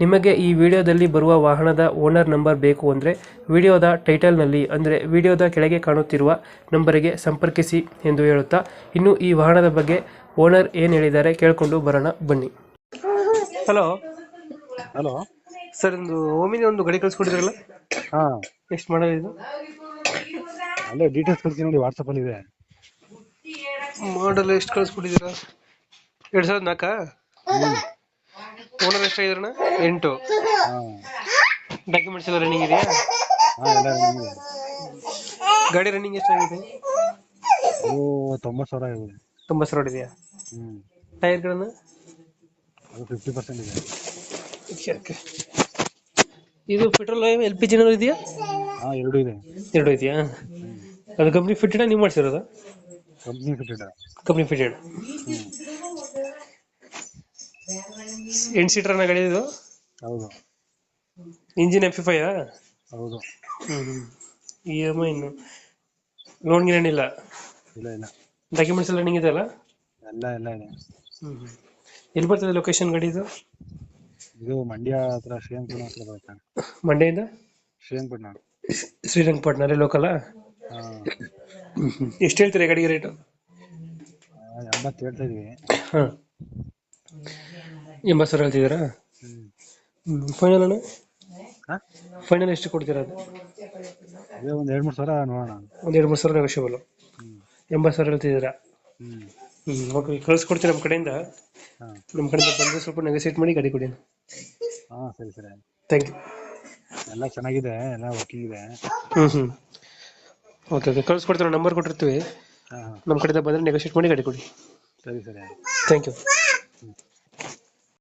ನಿಮಗೆ ಈ ವಿಡಿಯೋದಲ್ಲಿ ಬರುವ ವಾಹನದ ಓನರ್ ನಂಬರ್ ಬೇಕು ಅಂದರೆ ವಿಡಿಯೋದ ಟೈಟಲ್ನಲ್ಲಿ ಅಂದರೆ ವಿಡಿಯೋದ ಕೆಳಗೆ ಕಾಣುತ್ತಿರುವ ನಂಬರಿಗೆ ಸಂಪರ್ಕಿಸಿ ಎಂದು ಹೇಳುತ್ತಾ ಇನ್ನು ಈ ವಾಹನದ ಬಗ್ಗೆ ಓನರ್ ಏನು ಹೇಳಿದ್ದಾರೆ ಕೇಳಿಕೊಂಡು ಬರೋಣ ಬನ್ನಿ. ಹಲೋ. ಹಲೋ. ಸರ್ ಒಂದು ಓಮಿನಿ ಒಂದು ಗಾಡಿ ಕಳಿಸ್ಕೊಟ್ಟಿದ್ರಲ್ಲ? ಹಾ. ಎಷ್ಟು ಮಾಡೋದು ಇದು? ಅಲ್ಲೇ ಡೀಟೇಲ್ಸ್ ಕಳಿಸಿ ನೋಡಿ ವಾಟ್ಸಪ್ ಅಲ್ಲಿ ಇದೆ. ಮಾಡಲ್ ಎಷ್ಟು ಕಳಿಸ್ಕೊಟ್ಟಿದ್ದೀರಾ? ಎರಡು ಸಾವಿರದ ನಾಲ್ಕಾ? ಓನರ್ ಇದ್ರಣ್ಣ ಎಂಟು. ಹಾ. ಡಾಕ್ಯುಮೆಂಟ್ಸ್ ಎಲ್ಲ ರನ್ನಿಂಗ್ ಇದೆಯಾ? ಗಾಡಿ ರನ್ನಿಂಗ್ ಎಷ್ಟಾಗಿದೆ ಓ ತೊಂಬತ್ತು ಸಾವಿರ ಇದೆ ತೊಂಬತ್ತು ಸಾವಿರ ಇದೆಯಾ ಹ್ಞೂ ಟೈರ್ಗಳನ್ನು ಅದು ಫಿಫ್ಟಿ ಪರ್ಸೆಂಟ್ ಇದೆ. ಇದು ಪೆಟ್ರೋಲ್ ಎಲ್ ಪಿ ಜಿನೂ ಇದೆಯಾ? ಹಾಂ ಎರಡು ಇದೆ. ಎರಡು ಇದೆಯಾ? ಅದು ಕಂಪ್ನಿ ಫಿಟ್ಟೆಡ್ ನೀವು ಮಾಡ್ಸಿರೋದು? ಕಂಪ್ನಿ ಫಿಟೆಡ್ ಕಂಪ್ನಿ ಫಿಟ್ಟೆಡ್ ಎಂಟು ಸೀಟರ್ನ ಗಾಡಿ ಇದು? ಹೌದು. ಇಂಜಿನ್ ಎಫ್ ಫೈವ್ ಹೌದು. ಹ್ಞೂ ಇ ಎಂ ಐ ಇನ್ನು. ಲೋನ್ ಗಿನ್ ಏನಿಲ್ಲ? ಇಲ್ಲ ಇಲ್ಲ. ಡಾಕ್ಯುಮೆಂಟ್ಸ್ ಎಲ್ಲ ರನ್ನಿಂಗ್ ಇದೆಯಲ್ಲ? ಎಲ್ಲ ಎಲ್ಲ ಇದೆ. ಹ್ಞೂ ಎಲ್ಲಿ ಬರ್ತದೆ ಲೊಕೇಶನ್ ಗಾಡಿ ಇದು? ಇದು ಮಂಡ್ಯ ಹತ್ರ ಶ್ರೀರಂಗಪಟ್ಟಣ ಹತ್ರ ಬರುತ್ತೆ. ಮಂಡ್ಯದಿಂದ? ಶ್ರೀರಂಗಪಟ್ಟಣ. ಶ್ರೀರಂಗಪಟ್ಟಣ ಅಲ್ಲೇ ಹಾ. ಎಷ್ಟು ಹೇಳ್ತೀರಿ ಗಾಡಿಗೆ ರೇಟು ಎಂಬತ್ತು ಹೇಳ್ತಾ ಇದೀವಿ. ಹಾಂ. ಎಂಬತ್ತು ಸಾವಿರ ಹೇಳ್ತಿದ್ದೀರಾ? ಫೈನಲ್ ಅಣ್ಣ? ಹಾ? ಫೈನಲ್ ಎಷ್ಟು ಕೊಡ್ತೀರಾ ಅದು? ಅದೇ ಒಂದ್ ಎರಡ್ ಮೂರ್ ಸಾವಿರ ನೋಡೋಣ. ಒಂದು ಎರಡು ಮೂರು ಸಾವಿರ ನೆಗೋಷಿಯಬಲ್ ಹ್ಮ್. ಎಂಬತ್ತು ಸಾವಿರ ಹೇಳ್ತಿದ್ದೀರಾ? ಹ್ಮ್. ಹ್ಞೂ ಓಕೆ ಕಳಿಸ್ಕೊಡ್ತೀನಿ ನಮ್ಮ ಕಡೆಯಿಂದ? ಹಾ. ನಮ್ಮ ಕಡೆಯಿಂದ ಬಂದರೆ ಸ್ವಲ್ಪ ನೆಗೋಸಿಯೇಟ್ ಮಾಡಿ ಗಾಡಿ ಕೊಡಿ ಹಾ ಸರಿ ಸರಿ. ಥ್ಯಾಂಕ್ ಯು ಎಲ್ಲ ಚೆನ್ನಾಗಿದೆ ಎಲ್ಲ ವರ್ಕಿಂಗ್ ಇದೆ. ಹ್ಞೂ ಹ್ಞೂ ಓಕೆ ಓಕೆ ಕಳಿಸ್ಕೊಡ್ತೀನಿ ನಂಬರ್ ಕೊಟ್ಟಿರ್ತೀವಿ. ಹಾ ಹಾ. ನಮ್ಮ ಕಡೆಯಿಂದ ಬಂದರೆ ನೆಗೋಸಿಯೇಟ್ ಮಾಡಿ ಗಾಡಿ ಕೊಡಿ. ಸರಿ ಸರಿ. Thank you lassen